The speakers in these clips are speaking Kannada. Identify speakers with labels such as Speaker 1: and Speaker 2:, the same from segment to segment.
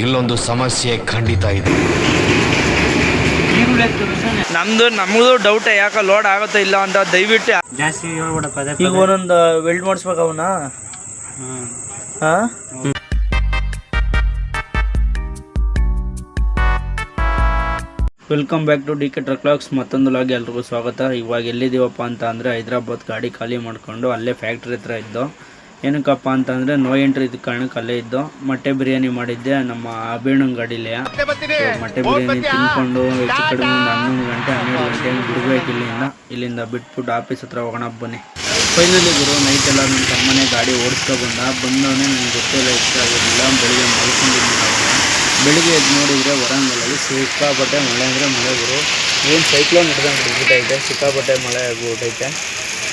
Speaker 1: ಇಲ್ಲೊಂದು ಸಮಸ್ಯೆ ಖಂಡಿತ ಇದೆ.
Speaker 2: ನಮ್ದು ನಮಗೂ ಡೌಟ್ ಯಾಕೆ ಲೋಡ್ ಆಗುತ್ತೋ ಇಲ್ಲ ಅಂತ ದಯವಿಟ್ಟು
Speaker 3: ಜಾಸ್ತಿ ಹೇಳ್ಬೇಡ ಪದೇ
Speaker 2: ಈಗ ಒಂದೊಂದು ವೆಲ್ಡ್ ಮಾಡಿಸ್ಬೇಕು ಅವನ್ನ? ಹಾ? Welcome back to D K ಟ್ರಕ್ಲಾಕ್ಸ್ ಮತ್ತೊಂದು ಲಾಗಿ ಎಲ್ರಿಗೂ ಸ್ವಾಗತ. ಇವಾಗ ಎಲ್ಲಿದ್ದೀವಪ್ಪ ಅಂತ ಅಂದರೆ ಹೈದ್ರಾಬಾದ್ ಗಾಡಿ ಖಾಲಿ ಮಾಡಿಕೊಂಡು ಅಲ್ಲೇ ಫ್ಯಾಕ್ಟ್ರಿ ಹತ್ರ ಇದ್ದು. ಏನಕ್ಕಪ್ಪ ಅಂತಂದರೆ ನೋ ಎಂಟ್ರಿ ಇದ್ದ ಕಾರಣಕ್ಕೆ ಅಲ್ಲೇ ಇದ್ದು ಮೊಟ್ಟೆ ಬಿರಿಯಾನಿ ಮಾಡಿದ್ದೆ ನಮ್ಮ ಅಭಿಣ್ಣನ ಗಾಡಿಲಿ. ಮೊಟ್ಟೆ ಬಿರಿಯಾನಿ ತಿನ್ಕೊಂಡು ಹೆಚ್ಚು ಕಡಿಮೆ ಒಂದು ಹನ್ನೊಂದು ಗಂಟೆ ಹನ್ನೆರಡು ಗಂಟೆ ಬಿಡ್ಬೇಕು ಇಲ್ಲಿಂದ. ಇಲ್ಲಿಂದ ಬಿಟ್ಬಿಟ್ಟು ಆಫೀಸ್ ಹತ್ರ ಹೋಗೋಣ ಬನ್ನಿ. ಫೈನಲಿ ಗುರು ನೈಟ್ ಎಲ್ಲ ನನ್ನ ತಮ್ಮನೇ ಗಾಡಿ ಓಡಿಸ್ಕೊ ಬಂದ. ಬಂದವನೇ ನನಗೆ ಗೊತ್ತಿಲ್ಲ ಇಷ್ಟ ಆಗಿರಲಿಲ್ಲ. ಬೆಳಿಗ್ಗೆ ಮಲ್ಕೊಂಡಿದ್ದೀನಿ ಬೆಳಿಗ್ಗೆ ಎದ್ದು ನೋಡಿದರೆ ಹೊರಾಂಗಲಲ್ಲಿ ಸಿಕ್ಕಾಪಟ್ಟೆ ಮಳೆ ಅಂದರೆ ಮಳೆ ಗುರು. ಏನು ಸೈಕ್ಲೋನ್ ಹಿಡ್ದಂಗೆ ಹಿಡಿದ್ಬಿಟ್ಟೈತೆ ಸಿಕ್ಕಾಪಟ್ಟೆ ಮಳೆ ಆಗ್ಬಿಟ್ಟೈತೆ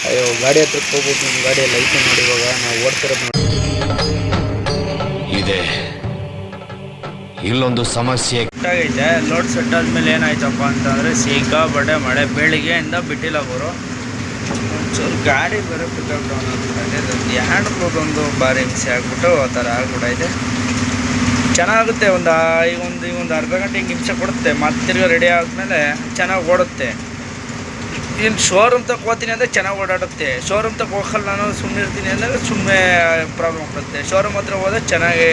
Speaker 2: ಅಯ್ಯೋ ಗಾಡಿ ಹತ್ರಕ್ಕೆ ಹೋಗ್ಬಿಟ್ಟು ನಮ್ಮ ಗಾಡಿ ಲೈಟ್ ನೋಡಿ ಇವಾಗ ನಾವು ಓಡ್ತಿರೋದು ನೋಡಿ.
Speaker 1: ಇದೆ. ಇಲ್ಲೊಂದು ಸಮಸ್ಯೆ.
Speaker 2: ಆಗೈತೆ ಲೋಡ್ ಸೆಟ್ ಆದ್ಮೇಲೆ ಏನಾಯ್ತಪ್ಪ ಅಂತಂದರೆ ಸಿಕ್ಕಾಪಟ್ಟೆ ಮಳೆ. ಬೆಳಿಗ್ಗೆಯಿಂದ ಬಿಟ್ಟಿಲ್ಲ ಅವರು ಒಂಚೂರು ಗಾಡಿ ಬೇರೆ ಪಿಕಪ್ ಡೌನ್ ಆಗ್ಬಿಟ್ಟೈತೆ ಹ್ಯಾಂಡ್ ಒಂದು ಬಾರಿ ಹಿಂಸೆ ಆಗ್ಬಿಟ್ಟು ಆ ಥರ ಆಗ್ಬಿಟ್ಟೈತೆ. ಚೆನ್ನಾಗುತ್ತೆ ಒಂದು ಈಗ ಒಂದು ಈಗ ಒಂದು ಅರ್ಧ ಗಂಟೆ ಹಿಂಗೆ ಹಿಂಸೆ ಕೊಡುತ್ತೆ. ಮತ್ತೆ ತಿರ್ಗಿ ರೆಡಿ ಆದಮೇಲೆ ಚೆನ್ನಾಗಿ ಓಡುತ್ತೆ. ಇನ್ನು ಶೋರೂಮ್ ತಕ್ಕ ಹೋಗ್ತೀನಿ ಅಂದರೆ ಚೆನ್ನಾಗಿ ಓಡಾಡುತ್ತೆ. ಶೋರೂಮ್ ತಕ್ಕ ಹೋಗಲ್ಲ, ನಾನು ಸುಮ್ಮನೆ ಇರ್ತೀನಿ ಅಂದರೆ ಸುಮ್ಮನೆ ಪ್ರಾಬ್ಲಮ್ ಆಗ್ಬಿಡುತ್ತೆ. ಶೋರೂಮ್ ಹತ್ರ ಹೋದ್ರೆ ಚೆನ್ನಾಗಿ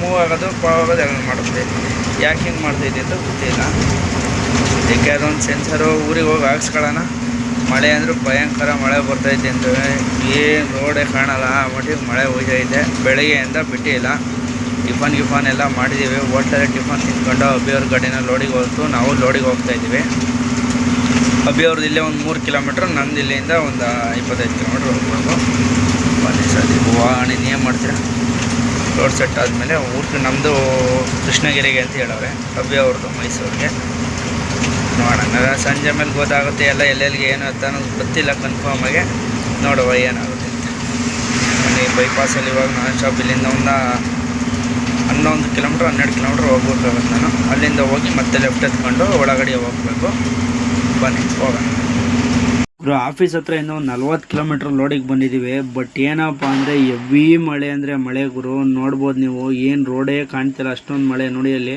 Speaker 2: ಮೂವ್ ಆಗೋದು ಆಗೋದು ಎಲ್ಲ ಮಾಡುತ್ತೆ ಯಾಕೆ ಹಿಂಗೆ ಮಾಡ್ತೈತೆ ಅಂತ ಗೊತ್ತಿಲ್ಲ. ಅದಕ್ಕೆ ಅದೊಂದು ಸೆನ್ಸರು ಊರಿಗೆ ಹೋಗಿ ಹಾಕ್ಸ್ಕೊಳ್ಳೋಣ. ಮಳೆ ಅಂದರೂ ಭಯಂಕರ ಮಳೆ ಬರ್ತೈತೆ ಅಂತ ಏನು ರೋಡೇ ಕಾಣಲ್ಲ ಆ ಮಟ್ಟಿಗೆ ಮಳೆ ಹೋಯ್ತೈತೆ ಬೆಳಗ್ಗೆಯಿಂದ ಬಿಟ್ಟಿಲ್ಲ. ಟಿಫನ್ ಗಿಫನ್ ಎಲ್ಲ ಮಾಡಿದ್ದೀವಿ ಹೋಟೆಲಲ್ಲಿ ಟಿಫನ್ ತಿಂದ್ಕೊಂಡು ಅಬ್ಬಿಯವ್ರ ಗಾಡಿನ ಲೋಡಿಗೆ ಹೋಗ್ತು ನಾವು ಲೋಡಿಗೆ ಹೋಗ್ತಾ ಇದ್ದೀವಿ ಅಬ್ಬಿ ಇಲ್ಲೇ ಒಂದು ಮೂರು ಕಿಲೋಮೀಟ್ರ್, ನಂದು ಇಲ್ಲಿಂದ ಒಂದು ಇಪ್ಪತ್ತೈದು ಕಿಲೋಮೀಟ್ರ್ ಹೋಗ್ಬೋದು. ಬನ್ನಿ ಸರ್ ವಾಹನ ಏನು ಮಾಡ್ತೀರಾ? ರೋಡ್ ಸೆಟ್ ಆದಮೇಲೆ ಊರಿಗೆ ನಮ್ಮದು ಕೃಷ್ಣಗಿರಿಗೆ ಅಂತ ಹೇಳವ್ರೆ ಅಬ್ಬಿ ಅವ್ರದ್ದು ಮೈಸೂರಿಗೆ. ನೋಡೋಣ ಸಂಜೆ ಮೇಲೆ ಗೊತ್ತಾಗುತ್ತೆ ಎಲ್ಲ ಎಲ್ಲೆಲ್ಲಿಗೆ ಏನು ಅಂತ ಅನ್ನೋದು ಗೊತ್ತಿಲ್ಲ ಕನ್ಫರ್ಮಾಗೆ ನೋಡುವ ಏನಾಗುತ್ತೆ ಅಂತ. ಈ ಬೈಪಾಸಲ್ಲಿ ಇವಾಗ ನಾನು ಶಾಪ್ ಇಲ್ಲಿಂದ ಒಂದು ಹನ್ನೊಂದು ಕಿಲೋಮೀಟ್ರ್, ಹನ್ನೆರಡು ಕಿಲೋಮೀಟ್ರ್ ಹೋಗ್ಬೇಕಾಗುತ್ತೆ ನಾನು. ಅಲ್ಲಿಂದ ಹೋಗಿ ಮತ್ತೆ ಲೆಫ್ಟ್ ಎತ್ಕೊಂಡು ಒಳಗಡೆ ಹೋಗ್ಬೇಕು. ಬನ್ನಿ, ಹೋಗೋಣ. ಗುರು ಆಫೀಸ್ ಹತ್ರ ಇನ್ನೂ ನಲ್ವತ್ತು ಕಿಲೋಮೀಟ್ರ್ ಲೋಡಿಗೆ ಬಂದಿದ್ದೀವಿ ಬಟ್ ಏನಪ್ಪ ಅಂದರೆ ಎವಿ ಮಳೆ ಅಂದರೆ ಮಳೆ ಗುರು. ನೋಡ್ಬೋದು ನೀವು, ಏನು ರೋಡೇ ಕಾಣ್ತಿಲ್ಲ, ಅಷ್ಟೊಂದು ಮಳೆ ನೋಡಿ ಅಲ್ಲಿ.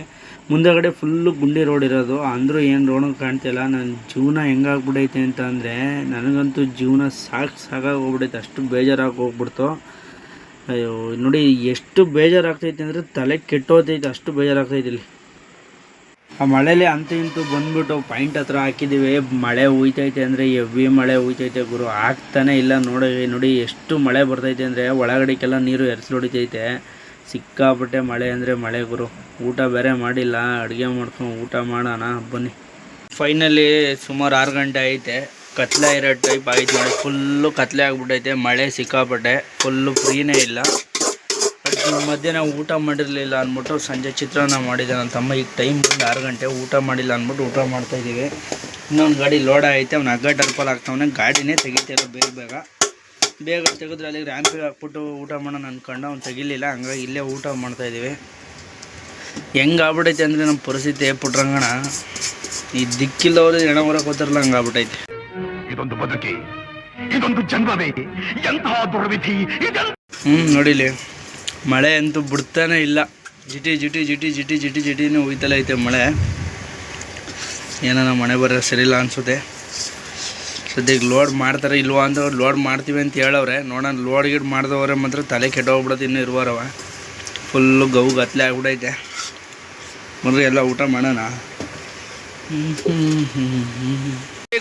Speaker 2: ಮುಂದೆಗಡೆ ಫುಲ್ಲು ಗುಂಡಿ ರೋಡ್ ಇರೋದು, ಅಂದರೂ ಏನು ರೋಡು ಕಾಣ್ತಿಲ್ಲ. ನನ್ನ ಜೀವನ ಹೆಂಗಾಗ್ಬಿಡೈತೆ ಅಂತ ಅಂದರೆ, ನನಗಂತೂ ಜೀವನ ಸಾಕು ಸಾಕಾಗಿ ಹೋಗ್ಬಿಡೈತೆ ಅಷ್ಟು ಬೇಜಾರಾಗಿ ಹೋಗ್ಬಿಡ್ತು. ಅಯ್ಯೋ, ನೋಡಿ, ಎಷ್ಟು ಬೇಜಾರಾಗ್ತೈತೆ ಅಂದರೆ ತಲೆ ಕೆಟ್ಟೋತೈತೆ, ಅಷ್ಟು ಬೇಜಾರಾಗ್ತೈತೆ ಇಲ್ಲಿ. ಆ ಮಳೆಲಿ ಅಂತೂ ಇಂತೂ ಬಂದ್ಬಿಟ್ಟು ಪಾಯಿಂಟ್ ಹತ್ರ ಹಾಕಿದ್ದೀವಿ ಮಳೆ ಹುಯ್ತೈತೆ ಅಂದರೆ ಎವ್ವಿ ಮಳೆ ಹುಯ್ತೈತೆ ಗುರು. ಆಗ್ತಾನೆ ಇಲ್ಲ ನೋಡಿ ನೋಡಿ ಎಷ್ಟು ಮಳೆ ಬರ್ತೈತೆ ಅಂದರೆ ಒಳಗಡೆಗೆಲ್ಲ ನೀರು ಹೊಡಿತೈತೆ ಸಿಕ್ಕಾಪಟ್ಟೆ ಮಳೆ ಅಂದರೆ ಮಳೆ ಗುರು. ಊಟ ಬೇರೆ ಮಾಡಿಲ್ಲ, ಅಡುಗೆ ಮಾಡ್ಕೊಂಡು ಊಟ ಮಾಡೋಣ, ಬನ್ನಿ. ಫೈನಲಿ ಸುಮಾರು ಆರು ಗಂಟೆ ಐತೆ. ಕತ್ಲೆ ಇರೋ ಟೈಪ್ ಆಯ್ತು ಫುಲ್ಲು ಕತ್ಲೆ ಆಗಿಬಿಟ್ಟೈತೆ, ಮಳೆ ಸಿಕ್ಕಾಪಟ್ಟೆ. ಫುಲ್ಲು ಫ್ರೀನೇ ಇಲ್ಲ. ಮಧ್ಯಾಹ್ನ ಊಟ ಮಾಡಿರಲಿಲ್ಲ ಅಂದ್ಬಿಟ್ಟು ಸಂಜೆ ಚಿತ್ರಾನ್ನ ಮಾಡಿದೆ. ನನ್ನ ತಮ್ಮ ಈಗ ಟೈಮ್ ಬಂದು ಆರು ಗಂಟೆ ಊಟ ಮಾಡಿಲ್ಲ ಅಂದ್ಬಿಟ್ಟು ಊಟ ಮಾಡ್ತಾ ಇದ್ದೀವಿ. ಇನ್ನೊಂದು ಗಾಡಿ ಲೋಡ್ ಐತೆ ಅವ್ನು ಹಗ್ಗ ಟರ್ಪಲ್ ಆಗ್ತಾವನೆ ಗಾಡಿನೇ ತೆಗಿತಿಲ್ಲ ಬೇಗ ಬೇಗ. ಬೇಗ ತೆಗೆದ್ರೆ ಅಲ್ಲಿಗೆ ರ್ಯಾಂಪಿಗೆ ಹಾಕ್ಬಿಟ್ಟು ಊಟ ಮಾಡೋಣ ಅಂದ್ಕೊಂಡು ಅವ್ನು ತೆಗಿಲಿಲ್ಲ ಹಂಗಾಗಿ ಇಲ್ಲೇ ಊಟ ಮಾಡ್ತಾ ಇದ್ದೀವಿ. ಹೆಂಗೆ ಆಗ್ಬಿಟ್ಟೈತೆ ಅಂದರೆ ನಮ್ಮ ಪರಿಸ್ಥಿತಿ ಪುಟ್ರಂಗಣ ಈ ದಿಕ್ಕಿಲ್ಲವರು ಎಣ ಹೊರ ಹೋತಾರಲ್ಲ ಹಂಗೆ ಆಗ್ಬಿಟ್ಟೈತೆ
Speaker 4: ಇದೊಂದು ಬದುಕಿ ಇದೊಂದು ಜನ್ಮವೇ ಎಂತಹ ದುರ್ವಿಧಿ
Speaker 2: ಹ್ಞೂ ನೋಡಿಲಿ. ಮಳೆ ಅಂತೂ ಬಿಡ್ತಾನೆ ಇಲ್ಲ. ಜಿಟಿ ಜಿಟಿ ಜಿಟಿ ಜಿಟಿ ಜಿಟಿ, ಜಿಟಿನೇ ಹೋಯ್ತಲೇ ಐತೆ ಮಳೆ. ಏನಾನ ಮಳೆ ಬರೋ ಸರಿಯಿಲ್ಲ ಅನಿಸುತ್ತೆ. ಸದ್ಯಕ್ಕೆ ಲೋಡ್ ಮಾಡ್ತಾರೆ ಇಲ್ವಾ ಅಂತ ಲೋಡ್ ಮಾಡ್ತೀವಿ ಅಂತ ಹೇಳವ್ರೆ. ನೋಡೋಣ ಲೋಡ್ ಗಿಡ್ ಮಾಡಿದವ್ರೆ ಮಾತ್ರ ತಲೆ ಕೆಟ್ಟೋಗ್ಬಿಡೋದು ಇನ್ನೂ ಇರುವಾರವ ಫುಲ್ಲು ಗೌ ಗತ್ಲೆ ಆಗ್ಬಿಡೈತೆ. ಮೊದಲು ಎಲ್ಲ ಊಟ ಮಾಡೋಣ.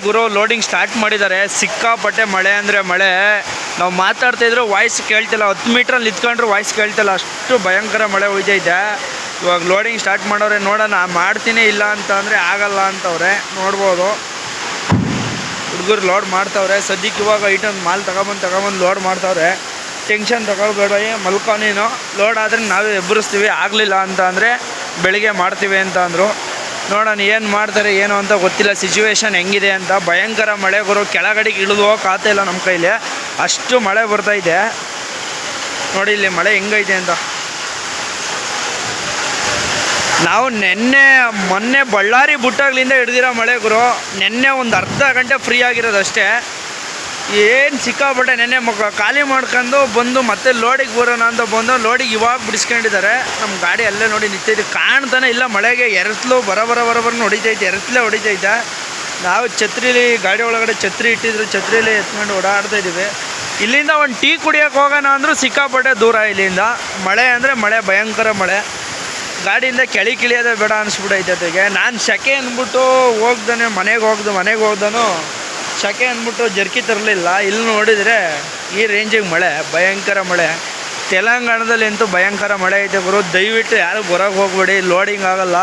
Speaker 2: ಗುರು ಲೋಡಿಂಗ್ ಸ್ಟಾರ್ಟ್ ಮಾಡಿದ್ದಾರೆ. ಸಿಕ್ಕಾಪಟ್ಟೆ ಮಳೆ ಅಂದರೆ ಮಳೆ. ನಾವು ಮಾತಾಡ್ತಾ ಇದ್ರು ವಾಯ್ಸ್ ಕೇಳ್ತಿಲ್ಲ. ಹತ್ತು ಮೀಟ್ರಲ್ಲಿ ನಿಂತ್ಕೊಂಡ್ರೆ ವಾಯ್ಸ್ ಕೇಳ್ತಿಲ್ಲ. ಅಷ್ಟು ಭಯಂಕರ ಮಳೆ ಇದೆ. ಇವಾಗ ಲೋಡಿಂಗ್ ಸ್ಟಾರ್ಟ್ ಮಾಡೋರೆ ನೋಡೋಣ. ಮಾಡ್ತೀನಿ ಇಲ್ಲ ಅಂತ ಅಂದರೆ ಆಗಲ್ಲ ಅಂತವ್ರೆ. ನೋಡ್ಬೋದು. ಹುಡುಗರು ಲೋಡ್ ಮಾಡ್ತಾವ್ರೆ. ಸದ್ಯಕ್ಕೆ ಇವಾಗ ಐಟಮ್ ಮಾಲ್ ತಗೊಬಂದು ತಗೊಬಂದು ಲೋಡ್ ಮಾಡ್ತಾವ್ರೆ. ಟೆನ್ಷನ್ ತಗೊಳ್ಬೇಡ ನೀನು. ಲೋಡ್ ಆದರೆ ನಾವೇ ಎಬ್ಬರಿಸ್ತೀವಿ. ಆಗಲಿಲ್ಲ ಅಂತ ಅಂದರೆ ಬೆಳಿಗ್ಗೆ ಮಾಡ್ತೀವಿ ಅಂತ ಅಂದರು. ನೋಡೋಣ ಏನು ಮಾಡ್ತಾರೆ, ಏನು ಅಂತ ಗೊತ್ತಿಲ್ಲ. ಸಿಚುವೇಶನ್ ಹೆಂಗಿದೆ ಅಂತ. ಭಯಂಕರ ಮಳೆ ಗುರು. ಕೆಳಗಡೆಗೆ ಇಳಿದು ಹೋಗೋಕ್ಕಾಗ್ತಾ ಇಲ್ಲ ನಮ್ಮ ಕೈಲಿ. ಅಷ್ಟು ಮಳೆ ಬರ್ತೈತೆ ನೋಡಿ ಇಲ್ಲಿ ಮಳೆ ಹೆಂಗೈತೆ ಅಂತ. ನಾವು ನೆನ್ನೆ, ಮೊನ್ನೆ ಬಳ್ಳಾರಿ ಬುಟ್ಟಾಗ್ಲಿಂದ ಹಿಡ್ದಿರೋ ಮಳೆ ಗುರು, ನೆನ್ನೆ ಒಂದು ಅರ್ಧ ಗಂಟೆ ಫ್ರೀ ಆಗಿರೋದು ಅಷ್ಟೇ. ಏನು ಸಿಕ್ಕಾಬಿಟ್ಟೆ ನೆನ್ನೆ ಮುಖ ಖಾಲಿ ಮಾಡ್ಕೊಂಡು ಬಂದು ಮತ್ತೆ ಲೋಡಿಗೆ ಬರೋಣ ಅಂತ ಬಂದು ಲೋಡಿಗೆ ಇವಾಗ ಬಿಡಿಸ್ಕೊಂಡಿದ್ದಾರೆ. ನಮ್ಮ ಗಾಡಿ ಅಲ್ಲೇ ನೋಡಿ ನಿಂತೈತೆ ಕಾಣ್ತಾನೆ ಇಲ್ಲ ಮಳೆಗೆ, ಎರತ್ಲು ಬರ ಬರ ಬರ ಬರ ಹೊಡಿತೈತೆ ಎರತ್ಲೇ ಹೊಡಿತೈತೆ. ನಾವು ಛತ್ರಿಲಿ, ಗಾಡಿ ಒಳಗಡೆ ಛತ್ರಿ ಇಟ್ಟಿದ್ರು, ಛತ್ರಿಲಿ ಎತ್ಕೊಂಡು ಓಡಾಡ್ತಾ ಇದ್ದೀವಿ. ಇಲ್ಲಿಂದ ಒಂದು ಟೀ ಕುಡಿಯೋಕೆ ಹೋಗೋಣ ಅಂದರೂ ಸಿಕ್ಕಾಪಟ್ಟೆ ದೂರ ಇಲ್ಲಿಂದ. ಮಳೆ ಅಂದರೆ ಮಳೆ, ಭಯಂಕರ ಮಳೆ. ಗಾಡಿಯಿಂದ ಕೆಳಿ ಕಿಳಿಯೋದೇ ಬೇಡ ಅನಿಸ್ಬಿಟ್ಟೈತೆ ನಾನು ಸೆಕೆ ಅಂದ್ಬಿಟ್ಟು ಹೋಗ್ದಾನೆ, ಮನೆಗೆ ಹೋಗ್ದು, ಮನೆಗೆ ಹೋಗ್ದನು ಸೆಕೆ ಅಂದ್ಬಿಟ್ಟು ಜರ್ಕಿ ತರಲಿಲ್ಲ. ಇಲ್ಲಿ ನೋಡಿದರೆ ಈ ರೇಂಜಿಗೆ ಮಳೆ, ಭಯಂಕರ ಮಳೆ. ತೆಲಂಗಾಣದಲ್ಲಿ ಅಂತೂ ಭಯಂಕರ ಮಳೆ ಐತೆ ಗುರು. ದಯವಿಟ್ಟು ಯಾರು ಹೊರಗೆ ಹೋಗ್ಬೇಡಿ ಲೋಡಿಂಗ್ ಆಗಲ್ಲ.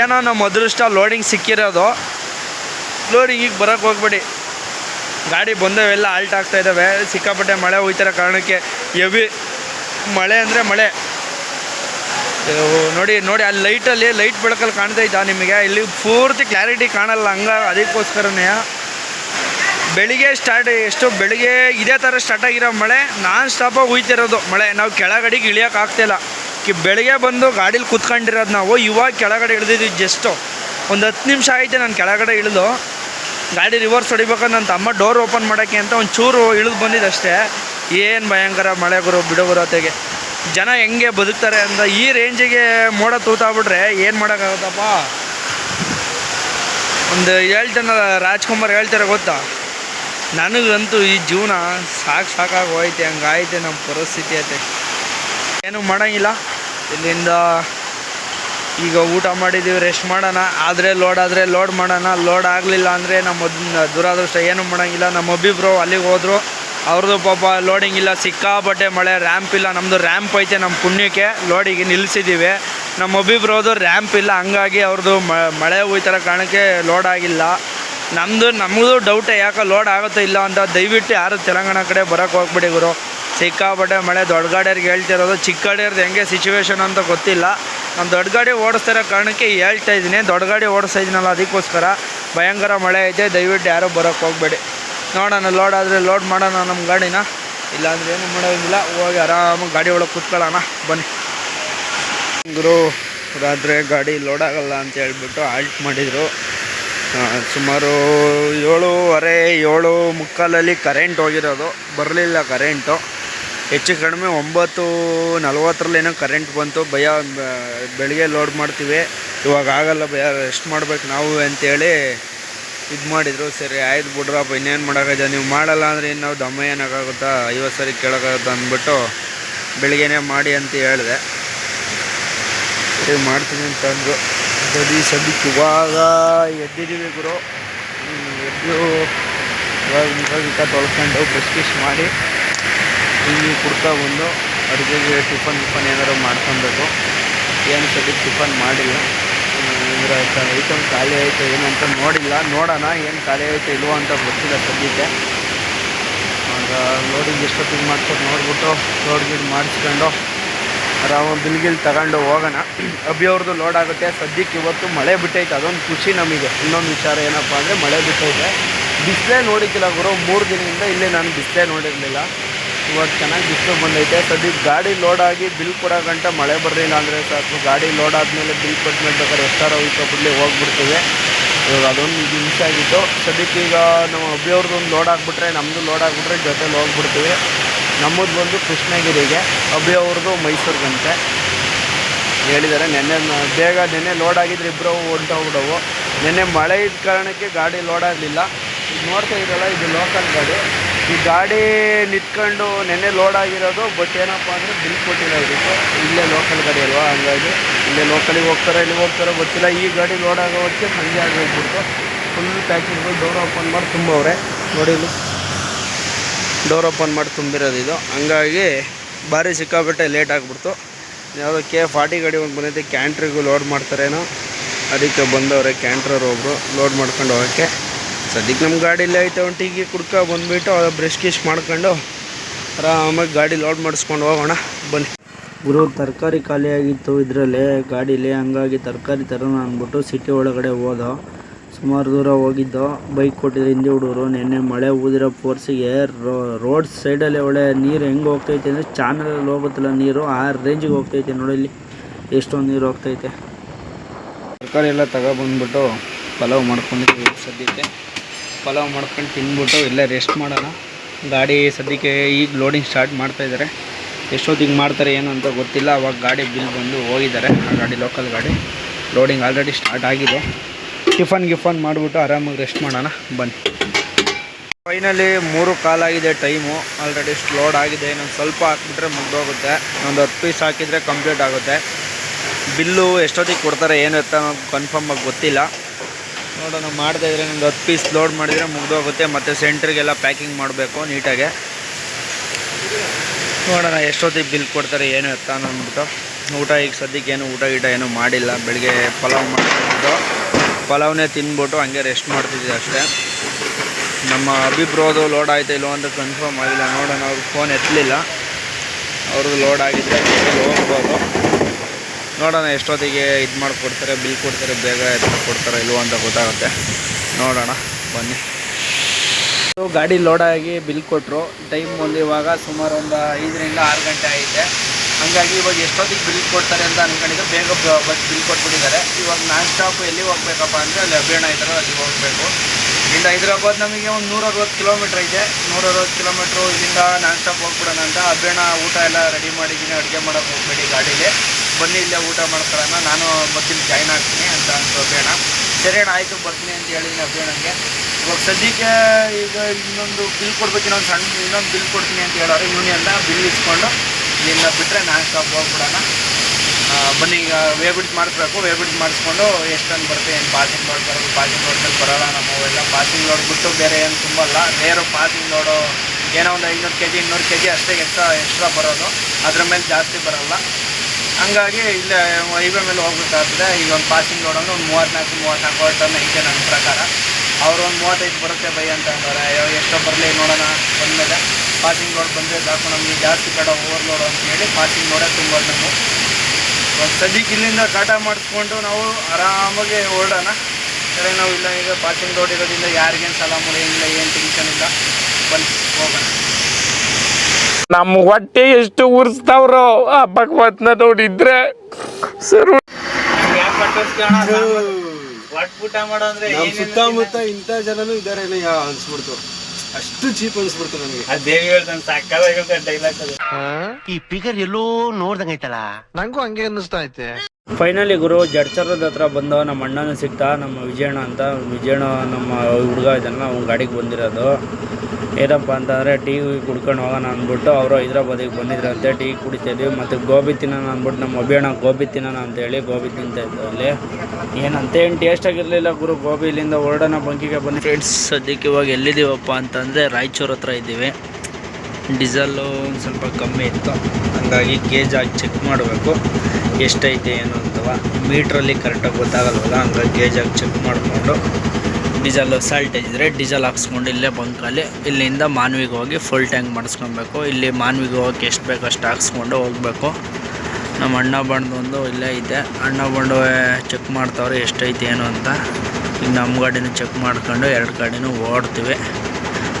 Speaker 2: ಏನೋ ನಮ್ಮ ಅದೃಷ್ಟ ಲೋಡಿಂಗ್ ಸಿಕ್ಕಿರೋದು. ಲೋಡಿಂಗಿಗೆ ಬರೋಕ್ಕೆ ಹೋಗ್ಬೇಡಿ. ಗಾಡಿ ಬಂದವೆಲ್ಲ ಆಲ್ಟ್ ಆಗ್ತಾ ಇದ್ದಾವೆ ಸಿಕ್ಕಾಪಟ್ಟೆ ಮಳೆ ಹೋಯ್ತಿರೋ ಕಾರಣಕ್ಕೆ ಎವಿ ಮಳೆ ಅಂದರೆ ಮಳೆ. ನೋಡಿ ನೋಡಿ ಅಲ್ಲಿ ಲೈಟಲ್ಲಿ, ಲೈಟ್ ಬೆಳಕಲ್ಲಿ ಕಾಣ್ತೈತಾ ನಿಮಗೆ? ಇಲ್ಲಿ ಪೂರ್ತಿ ಕ್ಲಾರಿಟಿ ಕಾಣಲ್ಲ, ಹಂಗ ಅದಕ್ಕೋಸ್ಕರನೇ. ಬೆಳಿಗ್ಗೆ ಸ್ಟಾರ್ಟ್ ಎಷ್ಟು ಬೆಳಿಗ್ಗೆ ಇದೇ ಥರ ಸ್ಟಾರ್ಟ್ ಆಗಿರೋ ಮಳೆ ನಾನ್ ಸ್ಟಾಪಾಗಿ ಹೋಯ್ತಿರೋದು ಮಳೆ. ನಾವು ಕೆಳಗಡೆಗೆ ಇಳಿಯೋಕೆ ಆಗ್ತಿಲ್ಲ ಕಿ, ಬೆಳಿಗ್ಗೆ ಬಂದು ಗಾಡೀಲಿ ಕುತ್ಕೊಂಡಿರೋದು ನಾವು, ಇವಾಗ ಕೆಳಗಡೆ ಇಳಿದಿದ್ವಿ ಜಸ್ಟು ಒಂದು ಹತ್ತು ನಿಮಿಷ ಆಯಿತು ನಾನು ಕೆಳಗಡೆ ಇಳಿದು. ಗಾಡಿ ರಿವರ್ಸ್ ಹೊಡಿಬೇಕಂತ ನನ್ನ ತಮ್ಮ ಡೋರ್ ಓಪನ್ ಮಾಡೋಕ್ಕೆ ಅಂತ ಒಂದು ಚೂರು ಇಳಿದು ಬಂದಿದ್ದಷ್ಟೇ. ಏನು ಭಯಂಕರ ಮಳೆ ಗುರು, ಬಿಡು ಬರೋತೆಗೆ ಜನ ಹೆಂಗೆ ಬದುಕ್ತಾರೆ ಅಂತ ಈ ರೇಂಜಿಗೆ ಮೋಡ ತೂತಾಗ್ಬಿಟ್ರೆ ಏನು ಮಾಡೋಕ್ಕಾಗುತ್ತಪ್ಪ? ಒಂದು ಹೇಳ್ತಾನ, ರಾಜ್ಕುಮಾರ್ ಹೇಳ್ತಾರೆ ಗೊತ್ತಾ? ನನಗಂತೂ ಈ ಜೀವನ ಸಾಕು ಸಾಕಾಗಿ ಹೋಯ್ತೆ, ಹಂಗಾಯ್ತೆ ನಮ್ಮ ಪರಿಸ್ಥಿತಿ ಐತೆ ಏನು ಮಾಡೋಂಗಿಲ್ಲ. ಇಲ್ಲಿಂದ ಈಗ ಊಟ ಮಾಡಿದ್ದೀವಿ ರೆಸ್ಟ್ ಮಾಡೋಣ. ಆದರೆ ಲೋಡ್ ಆದರೆ ಲೋಡ್ ಮಾಡೋಣ. ಲೋಡ್ ಆಗಲಿಲ್ಲ ಅಂದರೆ ನಮ್ಮ ದುರಾದೃಷ್ಟ ಏನು ಮಾಡೋಂಗಿಲ್ಲ. ನಮ್ಮ ಒಬ್ಬಿಬ್ರು ಅಲ್ಲಿಗೆ ಹೋದರು. ಅವ್ರದ್ದು ಪಾಪ ಲೋಡಿಂಗ್ ಇಲ್ಲ. ಸಿಕ್ಕಾಪಟ್ಟೆ ಮಳೆ ರ್ಯಾಂಪ್ ಇಲ್ಲ. ನಮ್ಮದು ರ್ಯಾಂಪ್ ಐತೆ ನಮ್ಮ ಪುಣ್ಯಕ್ಕೆ. ಲೋಡಿಗೆ ನಿಲ್ಲಿಸಿದ್ದೀವಿ ನಮ್ಮ ಒಬ್ಬಿಬ್ರು ಹೋದ್ರು ರ್ಯಾಂಪ್ ಇಲ್ಲ. ಹಂಗಾಗಿ ಅವ್ರದ್ದು ಮಳೆ ಹೋಯ್ತಾರ ಕಾರಣಕ್ಕೆ ಲೋಡ್ ಆಗಿಲ್ಲ. ನಮ್ಮದು ನಮಗೂ ಡೌಟೇ ಯಾಕೆ ಲೋಡ್ ಆಗುತ್ತೋ ಇಲ್ಲ ಅಂತ ದಯವಿಟ್ಟು ಯಾರು ತೆಲಂಗಾಣ ಕಡೆ ಬರೋಕ್ಕೆ ಹೋಗ್ಬಿಡಿ ಗುರು. ಸಿಕ್ಕಾಪಟ್ಟೆ ಮಳೆ. ದೊಡ್ಡ ಗಾಡಿಯವ್ರಿಗೆ ಹೇಳ್ತಿರೋದು, ಚಿಕ್ಕ ಗಾಡಿಯವ್ರದ್ದು ಹೆಂಗೆ ಸಿಚುವೇಶನ್ ಅಂತ ಗೊತ್ತಿಲ್ಲ. ನಾನು ದೊಡ್ಡ ಗಾಡಿ ಓಡಿಸ್ತಾ ಕಾರಣಕ್ಕೆ ಹೇಳ್ತಾ ಇದ್ದೀನಿ. ದೊಡ್ಡ ಗಾಡಿ ಓಡಿಸ್ತಾ ಇದ್ದೀನಲ್ಲ, ಅದಕ್ಕೋಸ್ಕರ ಭಯಂಕರ ಮಳೆ ಐತೆ ದಯವಿಟ್ಟು ಯಾರೋ ಬರೋಕ್ಕೆ ಹೋಗಬೇಡಿ. ನೋಡೋಣ ಲೋಡ್ ಆದರೆ ಲೋಡ್ ಮಾಡೋಣ ನಮ್ಮ ಗಾಡಿನ. ಇಲ್ಲಾಂದ್ರೆ ಏನು ಮಾಡೋಂಗಿಲ್ಲ ಹೋಗಿ ಆರಾಮಾಗಿ ಗಾಡಿ ಒಳಗೆ ಕೂತ್ಕೊಳ್ಳೋಣ. ಬನ್ನಿ. ಗುರು, ರಾತ್ರಿ ಗಾಡಿ ಲೋಡ್ ಆಗಲ್ಲ ಅಂತ ಹೇಳ್ಬಿಟ್ಟು ಆಲ್ಟ್ ಮಾಡಿದರು. ಸುಮಾರು ಏಳೂವರೆ, ಏಳು ಮುಕ್ಕಾಲಲ್ಲಿ ಕರೆಂಟ್ ಹೋಗಿರೋದು. ಬರಲಿಲ್ಲ ಕರೆಂಟು ಹೆಚ್ಚು ಕಡಿಮೆ ಒಂಬತ್ತು ನಲ್ವತ್ತರಲ್ಲೇನೋ ಕರೆಂಟ್ ಬಂತು. ಭಯ ಬೆಳಿಗ್ಗೆ ಲೋಡ್ ಮಾಡ್ತೀವಿ. ಇವಾಗ ಆಗಲ್ಲ ಭಯ ರೆಸ್ಟ್ ಮಾಡ್ಬೇಕು ನಾವು ಅಂತೇಳಿ ಇದು ಮಾಡಿದರು. ಸರಿ, ಆಯ್ತು ಬಿಡ್ರಪ್ಪ, ಇನ್ನೇನು ಮಾಡೋಕ್ಕಾಗ ನೀವು ಮಾಡಲ್ಲ ಅಂದರೆ ಇನ್ನು ನಾವು ದಮ್ಮ ಏನಾಗುತ್ತಾ? ಐವತ್ತು ಸರಿ ಕೇಳೋಕ್ಕಾಗುತ್ತಾ ಅಂದ್ಬಿಟ್ಟು ಬೆಳಿಗ್ಗೆನೇ ಮಾಡಿ ಅಂತ ಹೇಳಿದೆ. ಇದು ಮಾಡ್ತೀನಿ ಅಂತ ಅಂದರು. ಸದಿ ಸದ್ಯಕ್ಕೆ ಇವಾಗ ಎದ್ದಿದ್ದೀವಿ ಗುರು. ಎದ್ದು ಇವಾಗ ಮುಖ ಗಿಖ ತೊಳ್ಕೊಂಡು ಬ್ರಷ್ ಗಿಶ್ ಮಾಡಿ. ಇಲ್ಲಿ ಕುಡ್ತಾ ಬಂದು ಅಡುಗೆಗೆ ಟಿಫನ್ ಟಿಫನ್ ಏನಾದ್ರು ಮಾಡ್ಕೊಬೇಕು ಏನು ಸದ್ಯಕ್ಕೆ ಟಿಫನ್ ಮಾಡಿಲ್ಲ. ಅಂದರೆ ಐಟಮ್ ಖಾಲಿ ಆಯಿತು ಏನಂತ ನೋಡಿಲ್ಲ. ನೋಡೋಣ ಏನು ಖಾಲಿ ಆಯಿತು ಇಲ್ವೋ ಅಂತ ಗೊತ್ತಿಲ್ಲ ಸದ್ಯಕ್ಕೆ. ಆಗ ಲೋಡಿಂಗ್ ಎಷ್ಟೊತ್ತಿಗೆ ಮಾಡ್ಕೊಂಡು ನೋಡ್ಬಿಟ್ಟು ಲೋಡ್ ಗೀಡ್ ಮಾಡಿಸ್ಕೊಂಡು ಆರಾಮ ಬಿಲ್ಗಿಲ್ ತಗೊಂಡು ಹೋಗೋಣ. ಅಭಿ ಅವ್ರದ್ದು ಲೋಡ್ ಆಗುತ್ತೆ. ಸದ್ಯಕ್ಕೆ ಇವತ್ತು ಮಳೆ ಬಿಟ್ಟೈತೆ. ಅದೊಂದು ಖುಷಿ ನಮಗೆ. ಇನ್ನೊಂದು ವಿಚಾರ ಏನಪ್ಪ ಅಂದರೆ ಮಳೆ ಬಿಟ್ಟೈತೆ. ಬಿಸಿಲೇ ನೋಡಿದ್ದಿಲ್ಲ ಗುರು. ಮೂರು ದಿನದಿಂದ ಇಲ್ಲೇ ನಾನು ಬಿಸಿಲೇ ನೋಡಿರಲಿಲ್ಲ. ಇವತ್ತು ಚೆನ್ನಾಗಿ ಬಿಸಿಲು ಬಂದೈತೆ. ಸದ್ಯಕ್ಕೆ ಗಾಡಿ ಲೋಡ್ ಆಗಿ ಬಿಲ್ ಕೊಡೋ ಗಂಟ ಮಳೆ ಬರಲಿಲ್ಲ ಅಂದರೆ ಸಾಕು. ಗಾಡಿ ಲೋಡ್ ಆದಮೇಲೆ ಬಿಲ್ ಕೊಟ್ಮೇಲೆ ಬೇಕಾದ್ರೆ ಎಷ್ಟಾರ ಹೋಗ್ಬಿಡ್ಲಿ ಹೋಗ್ಬಿಡ್ತೀವಿ. ಇವಾಗ ಅದೊಂದು ಇದು ಹಿಂಸೆ ಆಗಿತ್ತು. ಸದ್ಯಕ್ಕೆ ಈಗ ನಮ್ಮ ಅಬ್ಬಿಯವ್ರದ್ದು ಒಂದು ಲೋಡ್ ಆಗಿಬಿಟ್ರೆ ನಮ್ಮದು ಲೋಡ್ ಆಗಿಬಿಟ್ರೆ ಜೊತೆಲಿ ಹೋಗ್ಬಿಡ್ತೀವಿ. ನಮ್ಮದು ಬಂದು ಕೃಷ್ಣಗಿರಿಗೆ ಅಬ್ಬಿ ಅವ್ರದ್ದು ಮೈಸೂರಿಗಂತೆ ಹೇಳಿದ್ದಾರೆ, ನೆನ್ನೆ ಬೇಗ ನೆನ್ನೆ ಲೋಡ್ ಆಗಿದ್ರೆ ಇಬ್ಬರು ಹೊಂಟೋಗ್ಬಿಡವು ನೆನ್ನೆ ಮಳೆ ಇದ್ದ ಕಾರಣಕ್ಕೆ ಗಾಡಿ ಲೋಡ್ ಆಗಲಿಲ್ಲ. ಈಗ ನೋಡ್ತಾ ಇದ್ದಲ್ಲ ಇದು ಲೋಕಲ್ ಗಾಡಿ. ಈ ಗಾಡಿ ನಿಂತ್ಕೊಂಡು ನೆನ್ನೆ ಲೋಡ್ ಆಗಿರೋದು ಬಟ್ ಏನಪ್ಪ ಅಂದರೆ ಬಿಲ್ ಕೊಟ್ಟಿಲ್ಲ ಇದಕ್ಕೆ ಇಲ್ಲೇ ಲೋಕಲ್ ಗಾಡಿ ಅಲ್ವಾ? ಹಂಗಾಗಿ ಇಲ್ಲೇ ಲೋಕಲಿಗೆ ಹೋಗ್ತಾರೆ ಇಲ್ಲಿ ಹೋಗ್ತಾರೋ ಗೊತ್ತಿಲ್ಲ. ಈ ಗಾಡಿ ಲೋಡ್ ಆಗೋ ಹೊತ್ತಿಗೆ ಸಂಜೆ ಆಗೋಗ್ಬಿಡ್ತು ಫುಲ್ ಡೋರ್ ಓಪನ್ ಮಾಡಿ ತುಂಬವ್ರೆ. ನೋಡಿ ಇಲ್ಲಿ. ಡೋರ್ ಓಪನ್ ಮಾಡಿ ತುಂಬಿರೋದು ಇದು. ಹಂಗಾಗಿ ಭಾರಿ ಸಿಕ್ಕಾಬಿಟ್ಟೆ ಲೇಟ್ ಆಗಿಬಿಡ್ತು. ಯಾವುದೋ ಕೆ ಫಾರ್ಟಿ ಗಾಡಿ ಒಂದು ಬಂದೈತೆ ಕ್ಯಾಂಟ್ರಿಗೂ ಲೋಡ್ ಮಾಡ್ತಾರೇನೋ. ಅದಕ್ಕೆ ಬಂದವ್ರೆ ಕ್ಯಾಂಟ್ರರ್ ಒಬ್ಬರು ಲೋಡ್ ಮಾಡ್ಕೊಂಡು ಹೋಗೋಕ್ಕೆ. ಸದ್ಯಕ್ಕೆ ನಮ್ಮ ಗಾಡಿಯಲ್ಲಿ ಐತೆ ಟೀಗೆ ಕುಡ್ಕೊ ಬಂದುಬಿಟ್ಟು ಬ್ರಷ್ ಗಿಶ್ ಮಾಡ್ಕೊಂಡು ಆರಾಮಾಗಿ ಗಾಡಿ ಲೋಡ್ ಮಾಡಿಸ್ಕೊಂಡು ಹೋಗೋಣ, ಬನ್ನಿ. ಗುರು, ತರಕಾರಿ ಖಾಲಿಯಾಗಿತ್ತು ಇದರಲ್ಲಿ, ಗಾಡೀಲಿ ಹಂಗಾಗಿ ತರಕಾರಿ ತರೋಣ ಅಂದ್ಬಿಟ್ಟು ಸಿಟಿ ಒಳಗಡೆ ಹೋದೋ. ಸುಮಾರು ದೂರ ಹೋಗಿದ್ದೋ ಬೈಕ್ ಕೊಟ್ಟಿದ್ರು ಹಿಂದೆ ಹುಡುಗರು, ನಿನ್ನೆ ಮಳೆ ಊದಿರೋ ಫೋರ್ಸಿಗೆ ರೋಡ್ ಸೈಡಲ್ಲಿ ಒಳ್ಳೆ ನೀರು ಹೆಂಗೆ ಹೋಗ್ತೈತೆ ಅಂದರೆ ಚಾನಲಲ್ಲಿ ಹೋಗುತ್ತಲ್ಲ ನೀರು, ಆ ರೇಂಜಿಗೆ ಹೋಗ್ತೈತೆ ನೋಡಿ ಇಲ್ಲಿ, ಎಷ್ಟೊಂದು ನೀರು ಹೋಗ್ತೈತೆ. ತರಕಾರಿ ಎಲ್ಲ ತಗೊಬಂದ್ಬಿಟ್ಟು ಪಲಾವ್ ಮಾಡ್ಕೊಂಡಿದ್ದೀವಿ ಸದ್ಯಕ್ಕೆ. ಪಲಾವ್ ಮಾಡ್ಕೊಂಡು ತಿಂದ್ಬಿಟ್ಟು ಇಲ್ಲೇ ರೆಸ್ಟ್ ಮಾಡೋಣ. ಗಾಡಿ ಸದ್ಯಕ್ಕೆ ಈಗ ಲೋಡಿಂಗ್ ಸ್ಟಾರ್ಟ್ ಮಾಡ್ತಾ ಇದ್ದಾರೆ ಎಷ್ಟೊತ್ತಿಗೆ ಮಾಡ್ತಾರೆ ಏನು ಅಂತ ಗೊತ್ತಿಲ್ಲ. ಅವಾಗ ಗಾಡಿ ಬಿಲ್ ಬಂದು ಹೋಗಿದ್ದಾರೆ. ಆ ಗಾಡಿ ಲೋಕಲ್ ಗಾಡಿ. ಲೋಡಿಂಗ್ ಆಲ್ರೆಡಿ ಸ್ಟಾರ್ಟ್ ಆಗಿದೆ ಟಿಫನ್ ಗಿಫನ್ ಮಾಡಿಬಿಟ್ಟು ಆರಾಮಾಗಿ ರೆಸ್ಟ್ ಮಾಡೋಣ. ಬನ್ನಿ. ಫೈನಲಿ ಮೂರು ಕಾಲಾಗಿದೆ ಟೈಮು ಆಲ್ರೆಡಿ ಲೋಡ್ ಆಗಿದೆ, ಇನ್ನೊಂದು ಸ್ವಲ್ಪ ಹಾಕ್ಬಿಟ್ರೆ ಮುಗ್ದೋಗುತ್ತೆ. ಒಂದು ಹತ್ತು ಪೀಸ್ ಹಾಕಿದರೆ ಕಂಪ್ಲೀಟ್ ಆಗುತ್ತೆ. ಬಿಲ್ಲು ಎಷ್ಟೊತ್ತಿಗೆ ಕೊಡ್ತಾರೆ, ಏನು ಅಂತ ಕನ್ಫರ್ಮ್ ಆಗಿ ಗೊತ್ತಿಲ್ಲ. ನೋಡೋಣ ಮಾಡ್ತಾ ಇದ್ರೆ ಒಂದು ಹತ್ತು ಪೀಸ್ ಲೋಡ್ ಮಾಡಿದರೆ ಮುಗ್ದೋಗುತ್ತೆ, ಮತ್ತು ಸೆಂಟ್ರಿಗೆಲ್ಲ ಪ್ಯಾಕಿಂಗ್ ಮಾಡಬೇಕು ನೀಟಾಗೆ. ನೋಡೋಣ, ಎಷ್ಟೊತ್ತಿಗೆ ಬಿಲ್ ಕೊಡ್ತಾರೆ, ಏನು ಎತ್ತ ಅಂದ್ಬಿಟ್ಟು ಊಟ ಈಗ ಸದ್ಯಕ್ಕೆ ಏನು ಊಟ ಗೀಟ ಏನೂ ಮಾಡಿಲ್ಲ. ಬೆಳಗ್ಗೆ ಪಲಾವ್ ಮಾಡ್ತಿದ್ದು. ಪಲಾವ್ನೇ ತಿಂದ್ಬಿಟ್ಟು ಹಂಗೆ ರೆಸ್ಟ್ ಮಾಡ್ತಿದ್ದೆ ಅಷ್ಟೇ. ನಮ್ಮ ಅಭಿಪ್ರಾಯದು ಲೋಡ್ ಆಯ್ತಾ ಇಲ್ಲೋ ಅಂತ ಕನ್ಫರ್ಮ್ ಆಗಿಲ್ಲ. ನೋಡೋಣ ಅವ್ರಿಗೆ ಫೋನ್ ಎತ್ತಲಿಲ್ಲ. ಅವ್ರದ್ದು ಲೋಡ್ ಆಗಿದ್ದರೆ ಹೋಗ್ಬೋದು. ನೋಡೋಣ ಎಷ್ಟೊತ್ತಿಗೆ ಇದು ಮಾಡಿಕೊಡ್ತಾರೆ ಬಿಲ್ ಕೊಡ್ತಾರೆ, ಬೇಗ ಎತ್ಕೊಂಡು ಕೊಡ್ತಾರೆ ಇಲ್ವೋ ಅಂತ ಗೊತ್ತಾಗುತ್ತೆ. ನೋಡೋಣ, ಬನ್ನಿ. ಸೊ ಗಾಡಿ ಲೋಡ್ ಆಗಿ ಬಿಲ್ ಕೊಟ್ಟರು ಟೈಮ್ ಒಂದು ಇವಾಗ ಸುಮಾರು ಒಂದು ಐದರಿಂದ ಆರು ಗಂಟೆ ಆಗಿದೆ. ಹಾಗಾಗಿ ಇವಾಗ ಎಷ್ಟೊತ್ತಿಗೆ ಬಿಲ್ ಕೊಡ್ತಾರೆ ಅಂತ ಅನ್ಕೊಂಡಿದ್ದು. ಬೇಗ ಬಸ್ ಬಿಲ್ ಕೊಟ್ಬಿಟ್ಟಿದ್ದಾರೆ. ಇವಾಗ ನಾನ್ ಸ್ಟಾಪ್ ಎಲ್ಲಿ ಹೋಗ್ಬೇಕಪ್ಪ ಅಂದರೆ ಅಲ್ಲಿ ಅಭಿಯಾಣ ಇದ್ದಾರೆ ಅಲ್ಲಿ ಹೋಗಬೇಕು. ಇಲ್ಲಿಂದ ಹೈದ್ರಾಬಾದ್ ನಮಗೆ ಒಂದು ನೂರ ಅರವತ್ತು ಕಿಲೋಮೀಟ್ರ್ ಇದೆ. ನೂರ ಅರವತ್ತು ಕಿಲೋಮೀಟ್ರು ಇಲ್ಲಿಂದ ನಾನ್ ಸ್ಟಾಪ್ ಹೋಗ್ಬಿಡೋಣ ಅಂತ ಅಭಿಯಾಣ ಊಟ ಎಲ್ಲ ರೆಡಿ ಮಾಡಿದ್ದೀನಿ. ಅಡುಗೆ ಮಾಡೋಕೆ ಹೋಗ್ಬೇಡಿ ಗಾಡೀಲಿ. ಬನ್ನಿ, ಇಲ್ಲೇ ಊಟ ಮಾಡ್ಕೊಳ್ಳೋಣ. ನಾನು ಮತ್ತಿಲ್ಲಿ ಜಾಯ್ನ್ ಆಗ್ತೀನಿ ಅಂತ ಅಂತ ಅಭಿಯಾಣ ಸರಿ ಅಣ್ಣ, ಆಯಿತು, ಬರ್ತೀನಿ ಅಂತ ಹೇಳಿದ್ದೀನಿ ನನಗೆ ಇವಾಗ ಸದ್ಯಕ್ಕೆ ಈಗ ಇನ್ನೊಂದು ಬಿಲ್ ಕೊಡ್ಬೇಕು, ಇನ್ನೊಂದು ಸಣ್ಣ, ಇನ್ನೊಂದು ಬಿಲ್ ಕೊಡ್ತೀನಿ ಅಂತ ಹೇಳೋರು ಇವನ್ನೆಲ್ಲ ಬಿಲ್ ಇಸ್ಕೊಂಡು ಇಲ್ಲ ಬಿಟ್ಟರೆ ನಾನ್ ಸ್ಟಾಪ್ ಹೋಗ್ಬಿಡೋಣ ಬನ್ನಿ, ಈಗ ವೇ ಬಿಡ್ಸ್ ಮಾಡಿಸ್ಬೇಕು. ವೇ ಬಿಟ್ ಮಾಡಿಸ್ಕೊಂಡು ಎಷ್ಟೊಂದು ಬರುತ್ತೆ, ಏನು ಪಾಸಿಂಗ್ ಲೋಡ್ ಬರೋದು ಪಾಸಿಂಗ್ ಲೋಡ್ದಲ್ಲಿ ಬರೋಲ್ಲ ನಮ್ಮವೆಲ್ಲ ಪಾಸಿಂಗ್ ಲೋಡ್ ಬಿಟ್ಟು ಬೇರೆ ಏನು ತುಂಬಲ್ಲ ನೇರು ಪಾಸಿಂಗ್ ಲೋಡು ಏನೋ ಒಂದು ಐನೂರು ಕೆ ಜಿ ಇನ್ನೂರು ಕೆ ಜಿ ಅಷ್ಟೇ ಎಕ್ಸ್ಟ್ರಾ ಎಕ್ಸ್ಟ್ರಾ ಬರೋದು. ಅದ್ರ ಮೇಲೆ ಜಾಸ್ತಿ ಬರೋಲ್ಲ. ಹಂಗಾಗಿ ಇಲ್ಲೇ ಹೈವೇ ಮೇಲೆ ಹೋಗ್ಬೇಕಾಗ್ತದೆ. ಈಗ ಒಂದು ಪಾಸಿಂಗ್ ಅಂದರೆ ಒಂದು ಮೂವತ್ತ್ನಾಲ್ಕು ಮೂವತ್ತ್ನಾಲ್ಕು ಟನ್ ಐತೆ ನನ್ನ ಪ್ರಕಾರ. ಅವ್ರು ಒಂದು ಮೂವತ್ತೈದು ಬರುತ್ತೆ ಬೈ ಅಂತ ಅಂತಾರೆ. ಎಷ್ಟೋ ಬರಲಿ ನೋಡೋಣ ಬಂದಮೇಲೆ. ಪಾಸಿಂಗ್ ರೋಡ್ ಬಂದರೆ ಸಾಕು, ನಮಗೆ ಜಾಸ್ತಿ ಕಡೆ ಓವರ್ಲೋಡ್ ಅಂತ ಹೇಳಿ ಪಾಸಿಂಗ್ ರೋಡೇ ತುಂಬ ನಾವು ಒಂದು ಸದ್ಯಕ್ಕೆ ಇಲ್ಲಿಂದ ಕಾಟ ಮಾಡಿಸ್ಕೊಂಡು ನಾವು ಆರಾಮಾಗಿ ಓಡೋಣ. ಸರಿ, ನಾವು ಇಲ್ಲ, ಈಗ ಪಾಸಿಂಗ್ ರೋಡ್ ಇರೋದ್ರಿಂದ ಯಾರಿಗೇನು ಸಾಲ ಏನಿಲ್ಲ, ಏನು ಟೆನ್ಷನ್ ಇಲ್ಲ. ಬಂದು ಹೋಗೋಣ.
Speaker 3: ನಮ್ಮ ಹೊಟ್ಟೆ ಎಷ್ಟು ಉರ್ಸ್ತಾವ್ರೋ ಆ ಭಗವತ್ನ ನೋಡಿದ್ರೆ ಸರ್
Speaker 5: ಸುತ್ತಮುತ್ತ ಇಂಥ ಜನನು ಇದಾರೆ ಅನ್ಸ್ಬಿಡ್ತು. ಅಷ್ಟು ಚೀಪ್ ಅನ್ಸ್ಬಿಡ್ತು ನನಗೆ
Speaker 2: ದೇವಿ ಹೇಳ್ತಾನೆ ಸಾಕಾಗ ಡೈಲಾಗ್ ಅದು.
Speaker 1: ಈ ಫಿಗರ್ ಎಲ್ಲೋ ನೋಡ್ದಂಗೈತಲ್ಲ
Speaker 5: ನಂಗೂ ಹಂಗೆ ಅನ್ನಿಸ್ತಾ ಐತೆ.
Speaker 2: ಫೈನಲಿ ಗುರು ಜಡ್ಚರದ ಹತ್ರ ಬಂದ ನಮ್ಮ ಅಣ್ಣನ ಸಿಗ್ತಾ ನಮ್ಮ ವಿಜಯಣ್ಣ ಅಂತ. ವಿಜಯಣ್ಣ ನಮ್ಮ ಹುಡುಗ ಇದನ್ನ ಅವ್ನ ಗಾಡಿಗೆ ಬಂದಿರೋದು. ಏನಪ್ಪ ಅಂತಂದರೆ, ಟೀ ಕುಡ್ಕೊಂಡು ಹೋಗೋಣ ಅಂದ್ಬಿಟ್ಟು ಅವರು ಹೈದ್ರಾಬಾದಿಗೆ ಬಂದಿದ್ರಂತೆ. ಟೀ ಕುಡಿತಿದ್ವಿ. ಮತ್ತು ಗೋಬಿ ತಿನ್ನೋಣ ಅಂದ್ಬಿಟ್ಟು ನಮ್ಮ ಅಭಿಯಣ್ಣ ಗೋಬಿ ತಿನ್ನೋಣ ಅಂತೇಳಿ ಗೋಬಿ ತಿಂತ ಇದ್ವು ಅಲ್ಲಿ ಏನಂತ ಏನು ಟೇಸ್ಟ್ ಆಗಿರಲಿಲ್ಲ ಗುರು, ಗೋಬಿ ಇಲ್ಲಿಂದ ಹೊರಡೋಣ, ಬಂಕಿಗೆ ಬಂದು ಫ್ರೆಂಡ್ಸ್ ಸದ್ಯಕ್ಕೆ ಇವಾಗ ಎಲ್ಲಿದ್ದೀವಪ್ಪ ಅಂತಂದರೆ ರಾಯಚೂರು ಹತ್ರ ಇದ್ದೀವಿ. ಡೀಸೆಲ್ಲು ಒಂದು ಸ್ವಲ್ಪ ಕಮ್ಮಿ ಇತ್ತು. ಹಂಗಾಗಿ ಗೇಜ್ ಹಾಕಿ ಚೆಕ್ ಮಾಡಬೇಕು. ಎಷ್ಟೈತೆ, ಏನು ಅಂತವ. ಮೀಟ್ರಲ್ಲಿ ಕರೆಕ್ಟಾಗಿ ಗೊತ್ತಾಗಲ್ವಲ್ಲ, ಹಂಗಾಗಿ ಗೇಜ್ ಹಾಕಿ ಚೆಕ್ ಮಾಡಿಕೊಂಡು ಡೀಸೆಲ್ ಸಾಲ್ಟ್ ಇದ್ದರೆ ಡೀಸೆಲ್ ಹಾಕ್ಸ್ಕೊಂಡು ಇಲ್ಲೇ ಬಂಕಲ್ಲಿ ಇಲ್ಲಿಂದ ಮಾನ್ವಿಗೆ ಹೋಗಿ ಫುಲ್ ಟ್ಯಾಂಕ್ ಮಾಡಿಸ್ಕೊಬೇಕು. ಇಲ್ಲಿ ಮಾನ್ವಿಗೆ ಹೋಗಕ್ಕೆ ಎಷ್ಟು ಬೇಕು ಅಷ್ಟು ಹಾಕ್ಸ್ಕೊಂಡು ಹೋಗಬೇಕು. ನಮ್ಮ ಅಣ್ಣ ಬಂಡೊಂದು ಇಲ್ಲೇ ಇದೆ. ಅಣ್ಣ ಬಂಡು ಚೆಕ್ ಮಾಡ್ತಾವ್ರೆ ಎಷ್ಟೈತೆ, ಏನು ಅಂತ. ಈಗ ನಮ್ಮ ಗಾಡಿನೂ ಚೆಕ್ ಮಾಡ್ಕೊಂಡು ಎರಡು ಗಾಡಿನೂ ಓಡ್ತೀವಿ.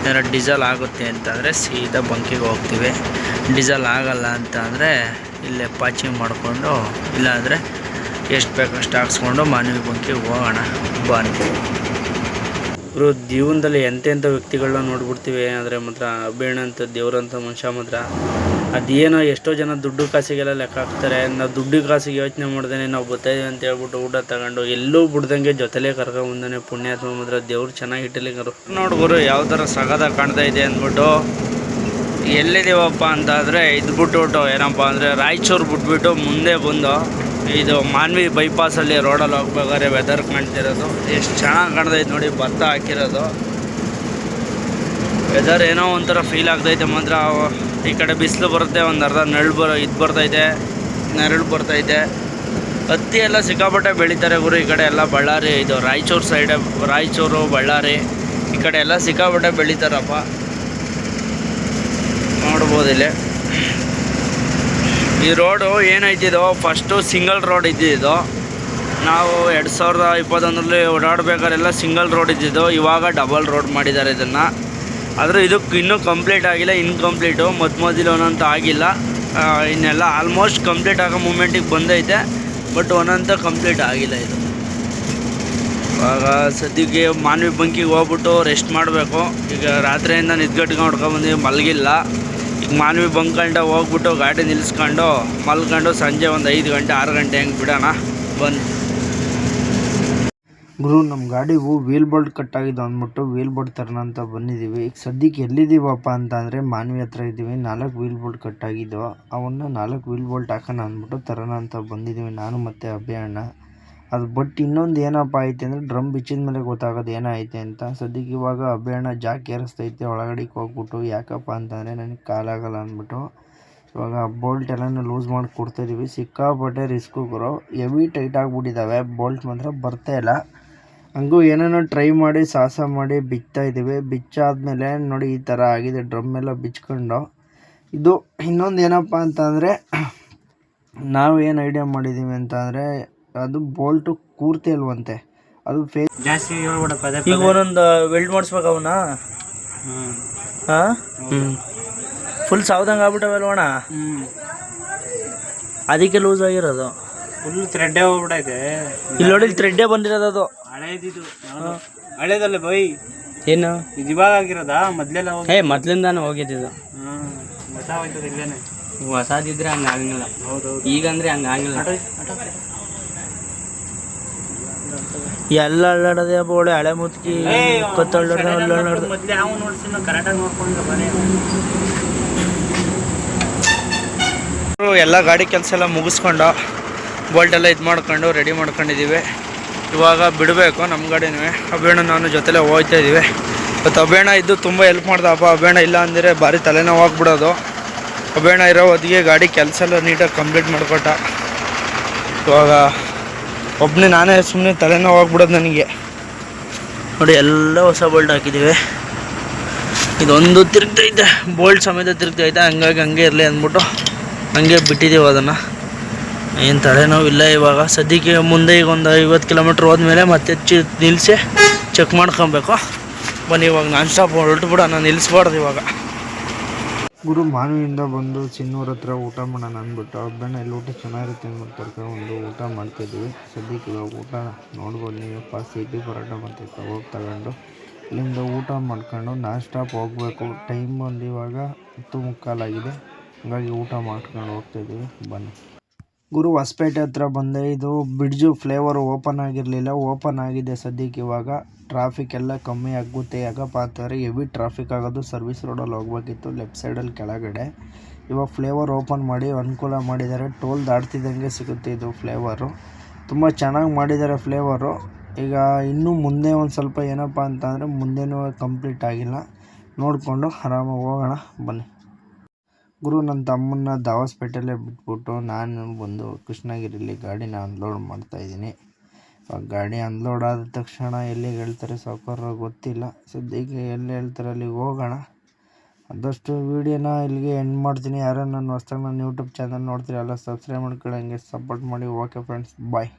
Speaker 2: ಏನಾದ್ರು ಡೀಸೆಲ್ ಆಗುತ್ತೆ ಅಂತಂದರೆ ಸೀದಾ ಬಂಕಿಗೆ ಹೋಗ್ತೀವಿ. ಡೀಸೆಲ್ ಆಗಲ್ಲ ಅಂತ ಅಂದರೆ ಇಲ್ಲೇ ಪಾಚಿಂಗ್ ಮಾಡಿಕೊಂಡು, ಇಲ್ಲಾಂದರೆ ಎಷ್ಟು ಬೇಕಷ್ಟು ಹಾಕ್ಸ್ಕೊಂಡು ಮಾನವಿ ಬಂಕಿಗೆ ಹೋಗೋಣ. ಬನ್ನಿ. ಇವರು ಜೀವನದಲ್ಲಿ ಎಂತೆಂಥ ವ್ಯಕ್ತಿಗಳನ್ನ ನೋಡ್ಬಿಡ್ತೀವಿ ಅಂದರೆ ಮಾತ್ರ ಅಭಿಣ್ಣಂತ ದೇವ್ರಂಥ ಮನುಷ್ಯ ಮಾತ್ರ. ಅದೇನೋ ಎಷ್ಟೋ ಜನ ದುಡ್ಡು ಕಾಸಿಗೆಲ್ಲ ಲೆಕ್ಕ ಹಾಕ್ತಾರೆ. ನಾವು ದುಡ್ಡು ಕಾಸಿಗೆ ಯೋಚನೆ ಮಾಡ್ದೇನೆ ನಾವು ಬರ್ತಾಯಿದ್ದೀವಿ ಅಂತ ಹೇಳ್ಬಿಟ್ಟು ಊಟ ತಗೊಂಡು ಎಲ್ಲೂ ಬಿಡ್ದಂಗೆ ಜೊತೆಲೇ ಕರ್ಕೊಂಬಂದಾನೆ ಪುಣ್ಯಾತ್ಮ ಮಾತ್ರ. ದೇವ್ರು ಚೆನ್ನಾಗಿ ಇಟ್ಟಲಿ ಕರು ನೋಡ್ಗುರು ಯಾವ ಥರ ಸಗದ ಕಾಣ್ತಾ ಇದೆ ಅಂದ್ಬಿಟ್ಟು ಎಲ್ಲಿದ್ದೀವಪ್ಪ ಅಂತಾದರೆ ಇದು ಬಿಟ್ಬಿಟ್ಟು ಏನಪ್ಪ ಅಂದರೆ ರಾಯಚೂರು ಬಿಟ್ಬಿಟ್ಟು ಮುಂದೆ ಬಂದು ಇದು ಮಾನ್ವಿ ಬೈಪಾಸಲ್ಲಿ ರೋಡಲ್ಲಿ ಹೋಗ್ಬೇಕಾದ್ರೆ ವೆದರ್ ಕಾಣ್ತಿರೋದು. ಎಷ್ಟು ಚೆನ್ನಾಗಿ ಕಾಣ್ತೈತೆ ನೋಡಿ, ಭತ್ತ ಹಾಕಿರೋದು. ವೆದರ್ ಏನೋ ಒಂಥರ ಫೀಲ್ ಆಗ್ತೈತೆ ಮಾತ್ರ. ಈ ಕಡೆ ಬಿಸಿಲು ಬರುತ್ತೆ, ಒಂದು ಅರ್ಧ ನೆರಳು ಬರೋ, ಇದು ಬರ್ತೈತೆ ನೆರಳು ಬರ್ತೈತೆ ಹತ್ತಿ ಎಲ್ಲ ಸಿಕ್ಕಾಪಟ್ಟೆ ಬೆಳೀತಾರೆ ಗುರು, ಈ ಕಡೆ ಎಲ್ಲ ಬಳ್ಳಾರಿ, ಇದು ರಾಯಚೂರು ಸೈಡ್ ರಾಯಚೂರು, ಬಳ್ಳಾರಿ, ಈ ಕಡೆ ಎಲ್ಲ ಸಿಕ್ಕಾಪಟ್ಟೆ ಬೆಳೀತಾರಪ್ಪ. ನೋಡ್ಬೋದು ಇಲ್ಲಿ. ಈ ರೋಡು ಏನಾಯ್ತಿದ್ದು ಫಸ್ಟು ಸಿಂಗಲ್ ರೋಡ್ ಇದ್ದಿದ್ದು ನಾವು ಎರಡು ಸಾವಿರದ ಇಪ್ಪತ್ತೊಂದರಲ್ಲಿ ಓಡಾಡಬೇಕಾರೆಲ್ಲ ಸಿಂಗಲ್ ರೋಡ್ ಇದ್ದಿದ್ದು. ಇವಾಗ ಡಬಲ್ ರೋಡ್ ಮಾಡಿದ್ದಾರೆ ಇದನ್ನು. ಆದರೆ ಇದಕ್ಕೆ ಇನ್ನೂ ಕಂಪ್ಲೀಟ್ ಆಗಿಲ್ಲ ಇನ್ಕಂಪ್ಲೀಟು ಮಧ್ಯ ಮೊದಲು ಒಂದಂತ ಆಗಿಲ್ಲ ಇನ್ನೆಲ್ಲ ಆಲ್ಮೋಸ್ಟ್ ಕಂಪ್ಲೀಟ್ ಆಗೋ ಮೂಮೆಂಟಿಗೆ ಬಂದೈತೆ ಬಟ್ ಒಂದಂತ ಕಂಪ್ಲೀಟ್ ಆಗಿಲ್ಲ ಇದು.
Speaker 6: ಇವಾಗ ಸದ್ಯಕ್ಕೆ ಮಾನ್ವಿ ಬಂಕಿಗೆ ಹೋಗ್ಬಿಟ್ಟು ರೆಸ್ಟ್ ಮಾಡಬೇಕು. ಈಗ ರಾತ್ರಿಯಿಂದ ನಿದ್ಗಟ್ಕೊಂಡು ಹೊಡ್ಕೊಂಬಂದು ಮಲಗಿಲ್ಲ. ಈಗ ಮಾನ್ವಿ ಬಂಕಂಡ ಹೋಗ್ಬಿಟ್ಟು ಗಾಡಿ ನಿಲ್ಲಿಸ್ಕೊಂಡು ಮಲ್ಕೊಂಡು ಸಂಜೆ ಒಂದು ಐದು ಗಂಟೆ, ಆರು ಗಂಟೆ ಹೆಂಗೆ ಬಿಡೋಣ. ಬನ್ನಿ.
Speaker 2: ಗುರು ನಮ್ಮ ಗಾಡಿಗೂ ವೀಲ್ ಬೋಲ್ಟ್ ಆಗಿದೆ ಅಂದ್ಬಿಟ್ಟು ವೀಲ್ ಬೋಲ್ಟ್ ತರೋಣ ಅಂತ ಬಂದಿದ್ದೀವಿ. ಈಗ ಸದ್ಯಕ್ಕೆ ಎಲ್ಲಿದ್ದೀವಪ್ಪ ಅಂತ ಅಂದರೆ ಮಾನ್ವಿ ಹತ್ರ ಇದ್ದೀವಿ. ನಾಲ್ಕು ವೀಲ್ ಬೋಲ್ಟ್ ಕಟ್ಟಾಗಿದ್ದು, ಅವನ್ನ ನಾಲ್ಕು ವೀಲ್ ಬೋಲ್ಟ್ ಹಾಕೋಣ ಅಂದ್ಬಿಟ್ಟು ತರೋಣ ಅಂತ ಬಂದಿದ್ದೀವಿ ನಾನು ಮತ್ತು ಅಭಯ ಅಣ್ಣ ಅದು ಬಟ್ ಇನ್ನೊಂದು ಏನಪ್ಪ ಐತೆ ಅಂದರೆ ಡ್ರಮ್ ಬಿಚ್ಚಿದ ಮೇಲೆ ಗೊತ್ತಾಗೋದು ಏನಾಯ್ತೆ ಅಂತ. ಸದ್ಯಕ್ಕೆ ಇವಾಗ ಅಭಯ ಅಣ್ಣ ಜಾಕ್ ಏರಿಸ್ತೈತೆ, ಒಳಗಡೆಗೆ ಹೋಗ್ಬಿಟ್ಟು ಯಾಕಪ್ಪ ಅಂತಂದರೆ ನನಗೆ ಕಾಲಾಗಲ್ಲ ಅಂದ್ಬಿಟ್ಟು. ಇವಾಗ ಬೋಲ್ಟ್ ಎಲ್ಲನೂ ಲೂಸ್ ಮಾಡಿ ಕೊಡ್ತಾಯಿದ್ದೀವಿ ಸಿಕ್ಕಾಪಟ್ಟೆ ರಿಸ್ಕು ಗುರು. ಹೆವಿ ಟೈಟ್ ಆಗಿಬಿಟ್ಟಿದ್ದಾವೆ. ಬೋಲ್ಟ್ ಮಾತ್ರ ಬರ್ತಾ ಇಲ್ಲ. ಹಂಗೂ ಏನೇನೋ ಟ್ರೈ ಮಾಡಿ ಸಾಹಸ ಮಾಡಿ ಬಿಚ್ತಾ ಇದ್ದೀವಿ. ಬಿಚ್ಚಾದ್ಮೇಲೆ ನೋಡಿ ಈ ಥರ ಆಗಿದೆ ಡ್ರಮ್ ಎಲ್ಲ ಬಿಚ್ಕೊಂಡು. ಇದು ಇನ್ನೊಂದು ಏನಪ್ಪ ಅಂತಂದರೆ ನಾವು ಏನು ಐಡಿಯಾ ಮಾಡಿದ್ದೀವಿ ಅಂತ ಅಂದರೆ ಅದು ಬೋಲ್ಟು ಕೂರ್ತಿ ಅಲ್ವಂತೆ. ಅದು ಫೇ
Speaker 6: ಈಗ ಒಂದೊಂದು ವೆಲ್ಡ್ ಮಾಡಿಸ್ಬೇಕು ಅವನ್ನ ಹಾಂ? ಹ್ಞೂ ಫುಲ್ ಸಾವ್ದಂಗೆ ಆಗ್ಬಿಟ್ಟವಲ್ವಣ ಅದಕ್ಕೆ ಲೂಸ್ ಆಗಿರೋದು.
Speaker 7: ಫುಲ್ ಥ್ರೆಡ್ಡೇ ಹೋಗ್ಬಿಟ್ಟೈತೆ.
Speaker 6: ಇಲ್ಲಿ ನೋಡಿ ಥ್ರೆಡ್ಡೇ ಬಂದಿರೋದು ಅದು.
Speaker 7: ಹಳೇದಿದು ಹಳೇದಲ್ಲ ಬೈ.
Speaker 6: ಏನು?
Speaker 7: ಇದು ಇವಾಗ ಆಗಿರೋದಾ? ಮೊದ್ಲೆಲ್ಲ ಹೋಗಿ
Speaker 6: ಏ ಮೊದ್ಲಿಂದಾನು ಹೋಗಿದ್ದು
Speaker 7: ಹ್ಮ್ ಹೊಸ ಹೋಯ್ತದ ಇಲ್ಲೇನೆ.
Speaker 6: ಹೊಸದಿದ್ರೆ ಹಂಗೆ ಆಗಂಗಿಲ್ಲ
Speaker 7: ಹೌದೌದು.
Speaker 6: ಈಗ ಅಂದ್ರೆ ಹಂಗೆ ಆಗಿಲ್ಲ. ಎಲ್ಲ ಅಳ್ಳಾಡದೆ ಬೋಳೆ ಹಳೆ ಮುತ್ಕಿ ಕೊತ್ತಳ್ಳಾಡ್ದೆ ಅಳ್ಳಾಡ್ದೆ
Speaker 7: ಮೊದ್ಲೇ ಯಾವ ನೋಡ್ತೀನಿ ಕರೆಕ್ಟಾಗಿ ನೋಡ್ಕೊಂಡು ಬನ್ನಿ
Speaker 6: ಎಲ್ಲ ಗಾಡಿ ಕೆಲಸ ಎಲ್ಲ ಮುಗಿಸ್ಕೊಂಡು ಬೋಲ್ಟ್ ಎಲ್ಲ ಇದು ಮಾಡ್ಕೊಂಡು ರೆಡಿ ಮಾಡ್ಕೊಂಡಿದ್ದೀವಿ. ಇವಾಗ ಬಿಡಬೇಕು ನಮ್ಮ ಗಾಡಿನೂ. ಅಬೇಣ ನಾನು ಜೊತೆಲೆ ಹೋಗ್ತಾ ಇದ್ದೀವಿ ಮತ್ತು ಅಬೇಣ ಇದ್ದು ತುಂಬ ಹೆಲ್ಪ್ ಮಾಡ್ದಪ್ಪ ಅಬೇಣ ಇಲ್ಲ ಅಂದರೆ ಭಾರಿ ತಲೆನೋವು ಆಗಿಬಿಡೋದು. ಅಬೇಣ ಇರೋ ಹೊತ್ತಿಗೆ ಗಾಡಿ ಕೆಲಸ ಎಲ್ಲ ನೀಟಾಗಿ ಕಂಪ್ಲೀಟ್ ಮಾಡಿಕೊಟ್ಟ. ಇವಾಗ ಒಬ್ಬನೇ ನಾನೇ ಸುಮ್ಮನೆ ತಲೆನೋವು ಆಗಿಬಿಡೋದು ನನಗೆ. ನೋಡಿ, ಎಲ್ಲ ಹೊಸ ಬೋಲ್ಟ್ ಹಾಕಿದ್ದೀವಿ ಇದೊಂದು ತಿರುಗ್ತೈತೆ ಬೋಲ್ಟ್ ಸಮೇತ ತಿರುಗ್ತೈತೆ ಹಂಗಾಗಿ ಹಂಗೆ ಇರಲಿ ಅಂದ್ಬಿಟ್ಟು ಹಂಗೆ ಬಿಟ್ಟಿದ್ದೀವಿ ಅದನ್ನು. ಏನು ತಲೆನೋವಿಲ್ಲ ಇವಾಗ. ಸದ್ಯಕ್ಕೆ ಮುಂದೆ ಈಗ ಒಂದು ಐವತ್ತು ಕಿಲೋಮೀಟ್ರ್ ಹೋದ್ಮೇಲೆ ಮತ್ತೆ ಚಿ ನಿಲ್ಲಿಸಿ ಚೆಕ್ ಮಾಡ್ಕೊಬೇಕು. ಬನ್ನಿ ಇವಾಗ ನಾನ್ ಸ್ಟಾಪ್ ಹೊರಟು ಬಿಡ ನಾನು ನಿಲ್ಲಿಸ್ಬಾರ್ದು ಇವಾಗ.
Speaker 2: ಗುರು ಮಾನವಿಯಿಂದ ಬಂದು ಚಿನ್ನೂರ ಹತ್ರ ಊಟ ಮಾಡೋಣ ಅಂದ್ಬಿಟ್ಟು ಹಬ್ಬಣ್ಣ ಇಲ್ಲಿ ಊಟ ಚೆನ್ನಾಗಿರುತ್ತೆ ಅಂದ್ಬಿಟ್ಟು ಕರ್ಕೊಂಡು ಊಟ ಮಾಡ್ತಿದ್ವಿ. ಸದ್ಯಕ್ಕೆ ಇವಾಗ ಊಟ ನೋಡ್ಬೋದು ಫಸ್ಟ್ ಸಿಟಿ ಪರೋಟ ಮತ್ತು ಹೋಗಿ ತಗೊಂಡು ಇಲ್ಲಿಂದ ಊಟ ಮಾಡ್ಕೊಂಡು ನಾನ್ ಸ್ಟಾಪ್ ಹೋಗಬೇಕು. ಟೈಮ್ ಬಂದು ಇವಾಗ ಹತ್ತು ಮುಕ್ಕಾಲಾಗಿದೆ. ಹಾಗಾಗಿ ಊಟ ಮಾಡ್ಕೊಂಡು ಹೋಗ್ತಾಯಿದ್ದೀವಿ ಬನ್ನಿ. ಗುರು ಹೊಸಪೇಟೆ ಹತ್ರ ಬಂದೆ. ಇದು ಬಿಡ್ಜು ಫ್ಲೇವರ್ ಓಪನ್ ಆಗಿರಲಿಲ್ಲ. ಓಪನ್ ಆಗಿದೆ ಸದ್ಯಕ್ಕೆ. ಇವಾಗ ಟ್ರಾಫಿಕ್ ಎಲ್ಲ ಕಮ್ಮಿ ಆಗುತ್ತೆ. ಯಾಕಪ್ಪ ಅಂತಂದರೆ ಹೆವಿ ಟ್ರಾಫಿಕ್ ಆಗೋದು ಸರ್ವಿಸ್ ರೋಡಲ್ಲಿ ಹೋಗ್ಬೇಕಿತ್ತು. ಲೆಫ್ಟ್ ಸೈಡಲ್ಲಿ ಕೆಳಗಡೆ. ಇವಾಗ ಫ್ಲೇವರ್ ಓಪನ್ ಮಾಡಿ ಅನುಕೂಲ ಮಾಡಿದ್ದಾರೆ. ಟೋಲ್ ದಾಟ್ತಿದ್ದಂಗೆ ಸಿಗುತ್ತೆ ಇದು ಫ್ಲೇವರು ತುಂಬ ಚೆನ್ನಾಗಿ ಮಾಡಿದ್ದಾರೆ ಫ್ಲೇವರು ಈಗ ಇನ್ನೂ ಮುಂದೆ ಒಂದು ಸ್ವಲ್ಪ ಏನಪ್ಪ ಅಂತಂದರೆ ಮುಂದೆನೂ ಕಂಪ್ಲೀಟ್ ಆಗಿಲ್ಲ. ನೋಡಿಕೊಂಡು ಆರಾಮಾಗಿ ಹೋಗೋಣ. ಬನ್ನಿ. ಗುರು, ನನ್ನ ತಮ್ಮನ್ನ ದಾವಸ್ಪೇಟೆಲ್ಲೇ ಬಿಟ್ಬಿಟ್ಟು ನಾನು ಬಂದು ಕೃಷ್ಣಗಿರಿಲಿ ಗಾಡಿನ ಅನ್ಲೋಡ್ ಮಾಡ್ತಾ ಇದ್ದೀನಿ. ಗಾಡಿ ಅನ್ಲೋಡ್ ಆದ ತಕ್ಷಣ ಎಲ್ಲಿಗೆ ಹೇಳ್ತಾರೆ ಸಾವುಕಾರ ಗೊತ್ತಿಲ್ಲ. ಸದ್ಯಕ್ಕೆ ಎಲ್ಲಿ ಹೇಳ್ತಾರೆ ಅಲ್ಲಿಗೆ ಹೋಗೋಣ. ಆದಷ್ಟು ವೀಡಿಯೋನ ಇಲ್ಲಿಗೆ ಎಂಡ್ ಮಾಡ್ತೀನಿ. ಯಾರೋ ನನ್ನ ಹೊಸ್ದಾಗಿ ನನ್ನ ಯೂಟ್ಯೂಬ್ ಚಾನಲ್ ನೋಡ್ತೀರಿ, ಎಲ್ಲ ಸಬ್ಸ್ಕ್ರೈಬ್ ಮಾಡ್ಕೊಳ್ಳಿ, ಹಂಗೆ ಸಪೋರ್ಟ್ ಮಾಡಿ. Okay friends bye